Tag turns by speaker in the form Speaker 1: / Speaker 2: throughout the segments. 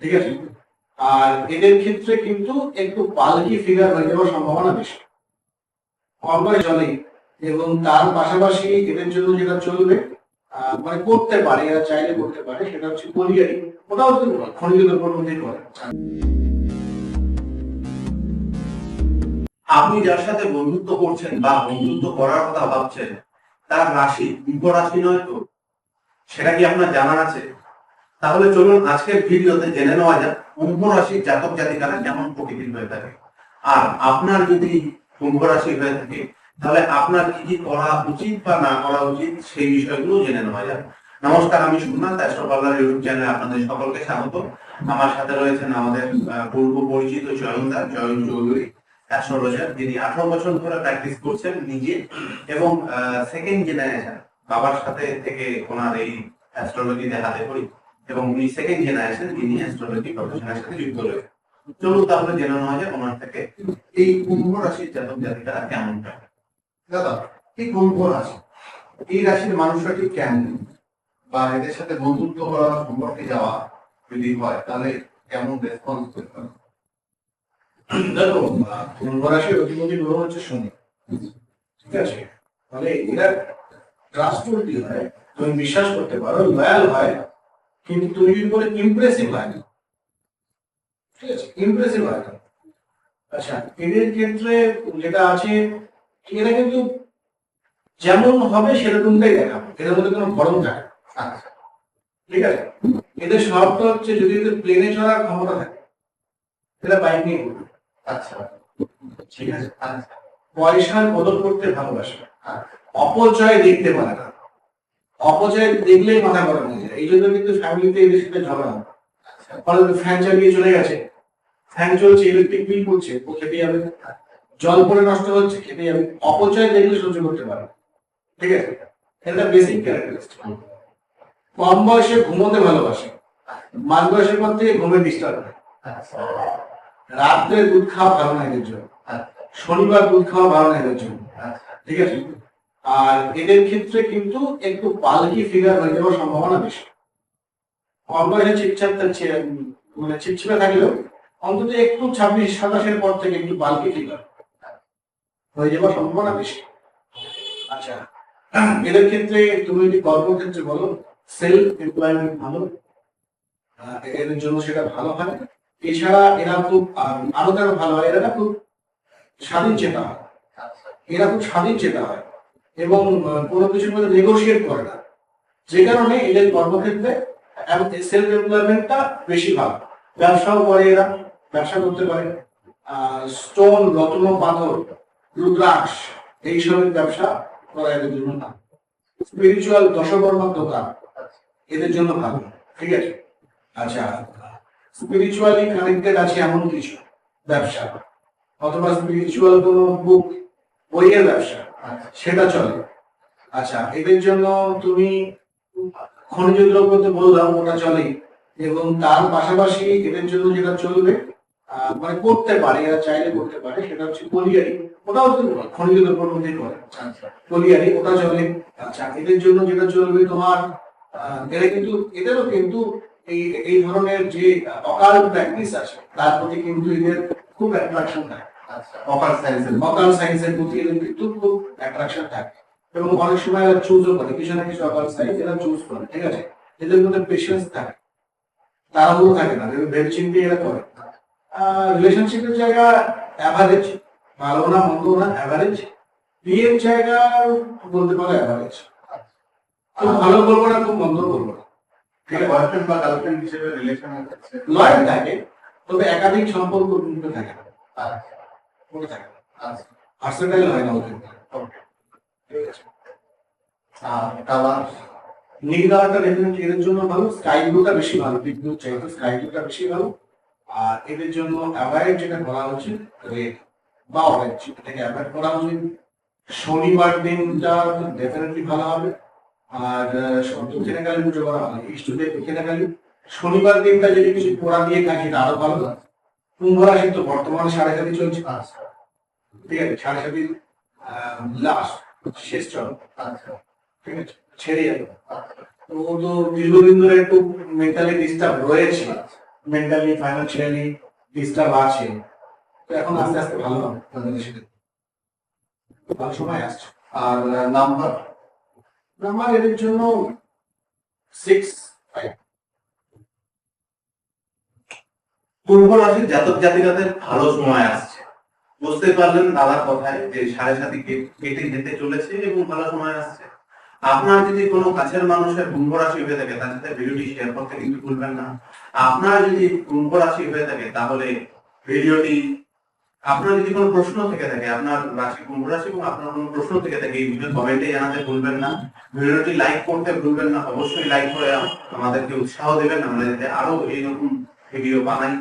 Speaker 1: ঠিক আছে? আর এদের ক্ষেত্রে কিন্তু একটু বাল্কি ফিগার হয়ে যাওয়ার সম্ভাবনা বেশি। করে চলে এবং তার পাশাপাশি এদের জন্য যেটা চলবে মানে করতে পারে, এরা চাইলে করতে পারে, সেটা হচ্ছে কোলিয়ারি ওটাও খনিজের উপর মধ্যে করে।
Speaker 2: আপনি যার সাথে বন্ধুত্ব করছেন বা বন্ধুত্ব করার কথা ভাবছেন, তার রাশি বিজ্ঞ রাশি নয় তো? সেটা কি আপনার জানা আছে? তাহলে চলুন আজকের ভিডিওতে জেনে নেওয়া যাক কুম্ভ রাশির জাতক জাতিকারা কেমন প্রকৃতির হয়ে থাকে। আর আপনার যদি কুম্ভ রাশি হয়ে থাকে, তাহলে আপনার কি কি করা উচিত বা না করা উচিত সেই বিষয়গুলো জেনে নেওয়া যাক। নমস্কার, আমি সুমনাথ অ্যাস্ট্রোপার্লার ইউটিউব চ্যানেলে আপনাদের সকলকে স্বাগত। আমার সাথে রয়েছেন আমাদের পূর্ব পরিচিত জয়নদা জয়ন চৌধুরী অ্যাস্ট্রোলজার যিনি আঠারো বছর ধরে প্র্যাকটিস করছেন নিজে এবং সেকেন্ড জেনারেশন বাবার সাথে থেকে ওনার এই অ্যাস্ট্রোলজিতে হাতে করি। এবং উনি সেকেন্ড জেনারেশন যিনি অ্যাস্ট্রোলজি প্রফেশনের সাথে যুক্ত রয়েছে চলুন তাহলে জেনে নেওয়া যায় ওনার থেকে এই কুম্ভ রাশির জাতক জাতিকারা কেমন
Speaker 1: দাদা এই কুম্ভ রাশি? এই রাশির মানুষরা ঠিক কেমন? বা এদের সাথে বন্ধুত্ব করা সম্পর্কে যাওয়া যদি হয়, তাহলে কেমন রেসপন্স করতে হবে দেখো কুম্ভ রাশির অধিপতি গ্রহ হচ্ছে শনি। ঠিক আছে? তাহলে এরা ট্রাস্টফুলি হয়, তুমি বিশ্বাস করতে পারো লয়াল হয়। কিন্তু যদি বলে ইমপ্রেসিভ হয় না। ইমপ্রেসিভ হয় না। আচ্ছা এদের ক্ষেত্রে যেটা আছে, এরা কিন্তু যেমন হবে সেরকমটাই দেখাবো। এদের মধ্যে কোনো ভরম থাকে ঠিক আছে? এদের স্বভাবটা হচ্ছে যদি এদের প্লেনে চড়ার ক্ষমতা থাকে, এরা বাইক নিয়ে ঘুরবে। আচ্ছা। ঠিক আছে? পয়সার বদল করতে ভালোবাসে অপচয় দেখতে পারে না। অপচয় দেখলেই মাথা গরম হয়ে যায়। এই জন্য কিন্তু ফ্যামিলিতে এদের সাথে ঝগড়া ফলে ফ্যান চালিয়ে চলে গেছে। ফ্যান চলছে ইলেকট্রিক বিল পড়ছে ও খেতে যাবে জল পরে নষ্ট হচ্ছে খেতে যাবে অপচয় দেখলে সহ্য করতে পারে ঠিক আছে? এটা বেসিক ক্যারেক্টারিস্টিক কম বয়সে ঘুমোতে ভালোবাসে। মাঝ বয়সের পর থেকে ঘুমে ডিস্টার্ব হয়। রাত্রে দুধ খাওয়া ভালো না এদের জন্য। শনিবার দুধ খাওয়া ভালো না এদের জন্য। ঠিক আছে? আর এদের ক্ষেত্রে কিন্তু একটু পালকি ফিগার হয়ে যাওয়ার সম্ভাবনা বেশি। কম বয়সে চিপচাপ মানে চিপচিপে থাকলেও অন্তত একটু ছাব্বিশ, সাতাশের পর থেকে একটু বাল্কি ফিগার হয়ে যাওয়ার সম্ভাবনা বেশি। আচ্ছা এদের ক্ষেত্রে তুমি যদি কর্মক্ষেত্রে বলো সেলফ এমপ্লয়মেন্ট ভালো এদের জন্য সেটা ভালো হয়। এছাড়া এরা খুব আরও কেন ভালো হয়? এরা খুব স্বাধীন চেতা হয়। এরা খুব স্বাধীন চেতা হয়। এবং কোনো কিছুর মধ্যে নেগোসিয়েট করে না। যে কারণে এদের কর্মক্ষেত্রে সেলফ এমপ্লয়মেন্টটা বেশি ভালো। ব্যবসাও করে এরা, ব্যবসা করতে পারে। স্টোন, রত্ন, পাথর, রুদ্রাক্ষ এইসবের ব্যবসা করা এদের জন্য না স্পিরিচুয়াল দশকর্মার দোকান এদের জন্য ভালো, ঠিক আছে? আচ্ছা স্পিরিচুয়ালি কানেক্টেড আছে এমন কিছু ব্যবসা। অথবা স্পিরিচুয়াল কোনো বুক বইয়ের ব্যবসা। সেটা চলে। আচ্ছা এদের জন্য তুমি খনিজ দ্রব্য তো বললাম ওটা চলে। এবং তার পাশাপাশি এদের জন্য যেটা চলবে মানে করতে পারে, এরা চাইলে করতে পারে, সেটা হচ্ছে কলিয়ারি ওটাও খনিজ দ্রব্যের মধ্যে করে। কলিয়ারি ওটা চলে। আচ্ছা এদের জন্য যেটা চলবে তোমার এরা কিন্তু, এদেরও কিন্তু এই এই ধরনের যে অকাল প্র্যাকটিস আছে, তার প্রতি কিন্তু এদের খুব অ্যাট্রাকশন থাকে। অকাল সায়েন্সের অকাল সায়েন্সের প্রতি কিন্তু খুব অ্যাট্রাকশন থাকে। এবং অনেক সময় এরা চুজও করে কিছু না কিছু অকাল সায়েন্স এরা চুজ করে ঠিক আছে? এদের মধ্যে পেশেন্স থাকে। তাড়াহুড়ো থাকে না এদের চিন্তে এরা করে। রিলেশনশিপের জায়গা অ্যাভারেজ ভালো না মন্দ না অ্যাভারেজ বিয়ের জায়গা বলতে পারো অ্যাভারেজ খুব ভালো বলব না খুব মন্দ বলব না।
Speaker 3: বয়ফ্রেন্ড বা গার্লফ্রেন্ড হিসেবে রিলেশন
Speaker 1: লয়াল থাকে তবে একাধিক সম্পর্ক থাকে। না এদের জন্য ভালো স্কাই ব্লুটা বেশি ভালো পিক ব্লু চাইতে স্কাই ব্লুটা বেশি ভালো। আর এদের জন্য অ্যাভয়েড যেটা করা উচিত রেড বা অরেঞ্জ এটাকে অ্যাভয়েড করা উচিত শনিবার দিনটা ডেফিনেটলি ভালো হবে। আর আহ, দক্ষিণে কালী পুজো করা হয় ইষ্টদেব দক্ষিণে শনিবার দিনটা যদি কিছু পোড়া দিয়ে খাই সেটা আরও ভালো কুম্ভ রাশি তো বর্তমানে সাড়ে সাথে চলছে।
Speaker 3: আচ্ছা।
Speaker 1: ঠিক আছে সাড়ে সাথে লাস্ট শেষ চল।
Speaker 3: আচ্ছা।
Speaker 1: ঠিক আছে ছেড়ে যাবে। তো ও তো দীর্ঘদিন ধরে একটু মেন্টালি ডিস্টার্ব রয়েছে।
Speaker 3: মেন্টালি ফাইন্যান্সিয়ালি ডিস্টার্ব আছে। তো এখন আস্তে আস্তে ভালো হবে ভালো সময় আসছে।
Speaker 1: আর নাম্বার
Speaker 3: নাম্বার এদের জন্য সিক্স ফাইভ
Speaker 2: কুম্ভ রাশির জাতক জাতিকাদের ভালো সময় আসছে। বুঝতে পারলেন দাদার কথায় যে সাড়ে সাথে কেটে যেতে চলেছে এবং ভালো সময় আসছে। আপনার যদি কোনো কাছের মানুষের কুম্ভ রাশি হয়ে থাকে, তার সাথে ভিডিওটি শেয়ার করতে কিন্তু ভুলবেন না। আপনার যদি কুম্ভ রাশি হয়ে থাকে, তাহলে ভিডিওটি, আপনার যদি কোনো প্রশ্ন থেকে থাকে, আপনার রাশি কুম্ভ রাশি এবং আপনার কোনো প্রশ্ন থেকে থাকে, এই ভিডিও কমেন্টে জানাতে ভুলবেন না। ভিডিওটি লাইক করতে ভুলবেন না, অবশ্যই লাইক করে আমাদেরকে উৎসাহ দেবেন, আমরা যাতে আরও এইরকম ভিডিও বানাই।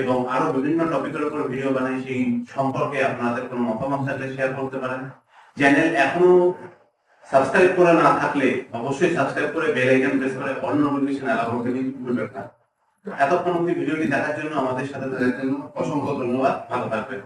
Speaker 2: এবং আরও বিভিন্ন টপিকের উপর ভিডিও বানাই, সেই সম্পর্কে আপনাদের কোনো মতামত থাকলে শেয়ার করতে পারেন। চ্যানেল এখনও সাবস্ক্রাইব করে না থাকলে অবশ্যই সাবস্ক্রাইব করে বেল আইকন প্রেস করে অল নোটিফিকেশন অ্যালাউ দিন ভুলবেন না। এতক্ষণ অব্দি ভিডিওটি দেখার জন্য আমাদের সাথে থাকার জন্য অসংখ্য ধন্যবাদ। ভালো থাকবেন।